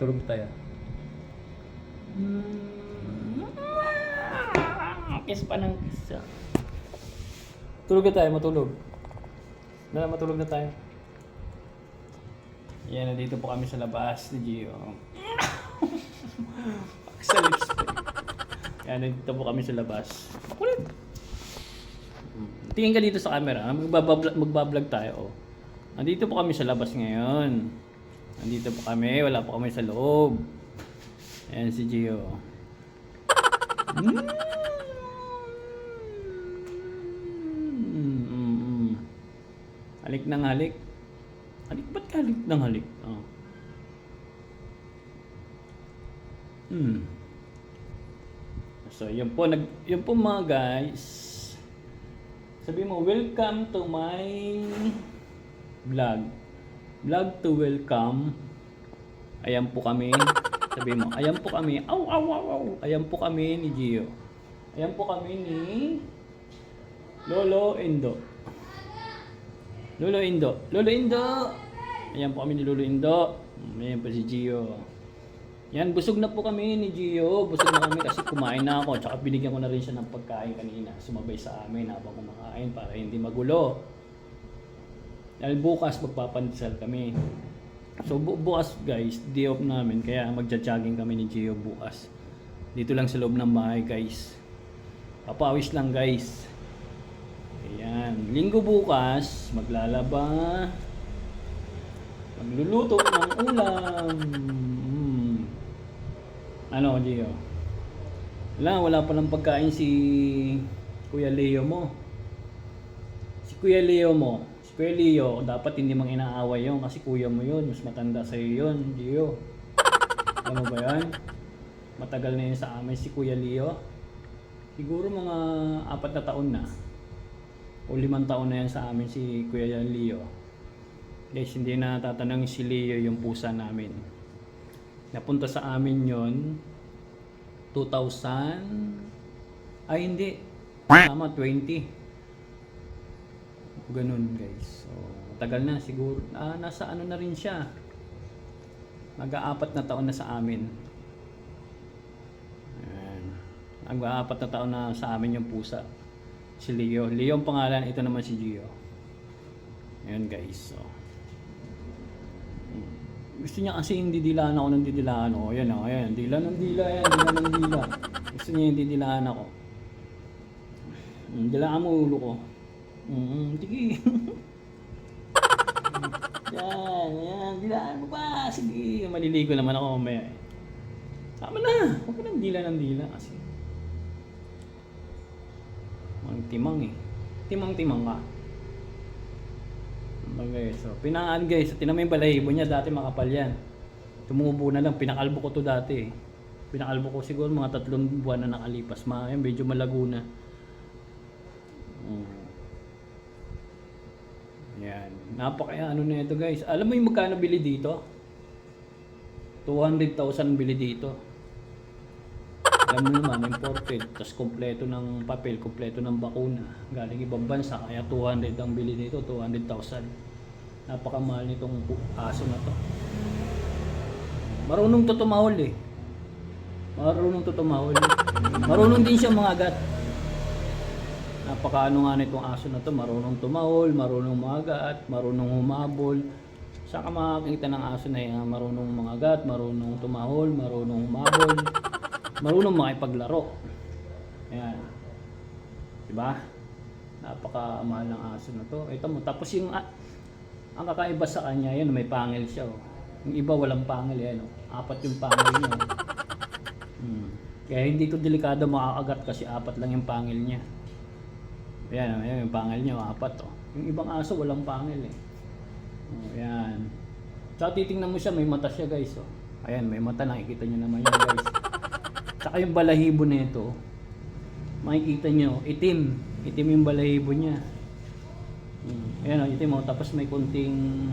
Tulog tayo. Kiss pa ng kiss. ah. Tulog na tayo, matulog. Na, matulog na tayo. Yan, nandito po kami sa labas ni Gio. sa lips po. Yan, nandito po kami sa labas. Makulit. Tingin ka dito sa camera. Magbablog, magbablog tayo. Oh. Nandito po kami sa labas ngayon. Nandito po kami. Wala po kami sa loob. Ayan si Gio. Mm. Mm, mm. Halik ng halik. Halik, ba't halik ng halik? Oh. Hmm. So, yun po, nag, yun po mga guys. Sabi mo, welcome to my vlog. Vlog to welcome. Ayan po kami. Sabi mo, ayan po kami. Aw, aw, aw, aw. Ayan po kami ni Gio. Ayan po kami ni Lolo Indo. Lolo Indo. Lolo Indo! Ayan po kami ni Lolo Indo. Ayan po si Gio. Yan, busog na po kami ni Gio. Busog na kami kasi kumain na ako. Tsaka binigyan ko na rin siya ng pagkain kanina. Sumabay sa amin habang kumakain para hindi magulo. Dahil bukas magpapandesal kami. So bu- bukas guys, day off namin. Kaya magja-jogging kami ni Gio bukas. Dito lang sa loob ng bahay guys. Papawis lang guys. Ayan. Linggo bukas, maglalaba. Magluluto ng ulam. Mm. Ano, Gio? Wala, wala pa ng pagkain si Kuya Leo mo. Si Kuya Leo mo, Kuya Leo, dapat hindi mang inaaway yun kasi kuya mo yun, mas matanda sa iyo yun. Alam mo ba yan? Matagal na yun sa amin si Kuya Leo. Siguro mga apat na taon na. O limang taon na yan sa amin si Kuya Leo. Guys, hindi na tatanong si Leo yung pusa namin. Napunta sa amin yon 2000 ay hindi tama 20 ganun guys so tagal na siguro ah, nasa ano na rin siya mag-aapat na taon na sa amin Ayan. mag-aapat na taon na sa amin yung pusa si Leo Leo ang pangalan ito naman si Gio Ayan guys so gusto niya kasi hindi dilaan ako ng didilaan ako. Ayan o, ayan. Dila ng dila yan. Dila ng dila. Gusto niya yung didilaan ako. Dilaan mo ulo ko. Mm, tigi. yan, yan. Dilaan mo ba? Sige. Maliligo naman ako mamaya. Tama na. Huwag ka ng dila ng dila kasi. Ang timang eh. Timang-timang ka. Okay, so pinangaan guys, tinan mo yung balahibo niya, dati makapal yan. Tumubo na lang, pinakalbo ko to dati. eh. Pinakalbo ko siguro mga tatlong buwan na nakalipas. Yan, medyo malago na. Yan. Napaka ano na ito guys. Alam mo yung magkano bili dito? 200,000 bili dito. Alam mo naman, imported. Tapos kompleto ng papel, kompleto ng bakuna. Galing ibang bansa. Kaya 200 ang bili dito, 200,000. Napakamahal nitong aso na to. Marunong to tumahol eh. Marunong to tumahol. Marunong din siya mga agat. Napakaano nga nitong aso na to. Marunong tumahol, marunong magat, marunong humabol. Saan ka makakita ng aso na yan? Marunong mangagat, marunong tumahol, marunong humabol, marunong makipaglaro. Ayan. Diba? Napakamahal ng aso na to. Ito mo. Tapos yung, ang kakaiba sa kanya, yan, may pangil siya. Oh. Yung iba walang pangil, yan. Oh. Apat yung pangil niya. oh. Hmm. Kaya hindi to delikado makakagat kasi apat lang yung pangil niya. Ayan, oh, ayan yung pangil niya, oh, apat. Oh. Yung ibang aso walang pangil eh. Oh, ayan. Tsaka titingnan mo siya, may mata siya guys. Oh. Ayan, may mata, nakikita niyo naman yan guys. Tsaka yung balahibo nito, makikita niyo, itim. Itim yung balahibo niya. Hmm. Ayan, oh, itim oh. Tapos may kunting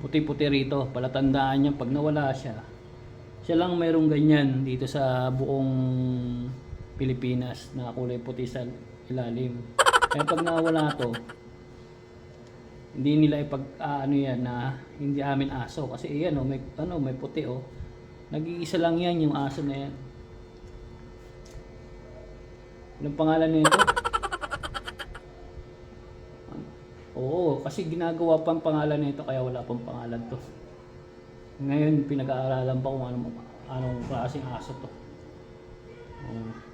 puti-puti rito. Palatandaan niya pag nawala siya. Siya lang mayroong ganyan dito sa buong Pilipinas na kulay puti sa ilalim. Kaya pag nawala to, Hindi nila ipag ah, ano yan na hindi amin aso kasi yan oh, may ano may puti oh. Nag-iisa lang yan yung aso na yan. Anong pangalan nito? Oo, kasi ginagawa pang pangalan nito kaya wala pang pangalan to. Ngayon pinag-aaralan pa kung anong, anong klaseng aso to. Oo.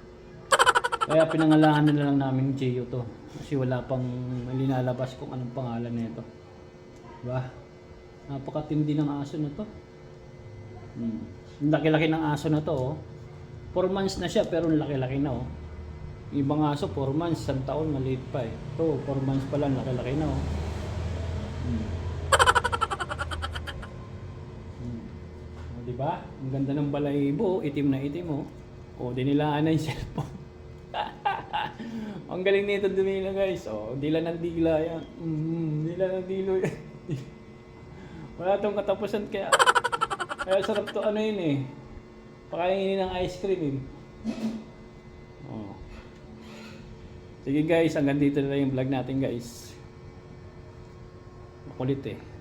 Kaya pinangalanan na lang namin Gio to. Kasi wala pang linalabas kung anong pangalan nito. Diba? Napakatindi ng aso na to. Hmm. Laki-laki ng aso na to. Oh. 4 months na siya pero laki-laki na oh. Ibang aso 4 months, isang taon maliit pa eh. Ito 4 months pa lang, laki-laki na oh. Hmm. Hmm. O, di ba? Ang ganda ng balahibo, itim na itim oh. O, dinilaan na yung cellphone. Ang galing nito dumila guys. Oh, dila ng dila yan. Mm, dila ng dilo yan. Wala tong katapusan kaya. Kaya sarap to ano yun eh. Pakainin ng ice cream eh. Oh. Sige guys, hanggang dito na yung vlog natin guys. Makulit eh.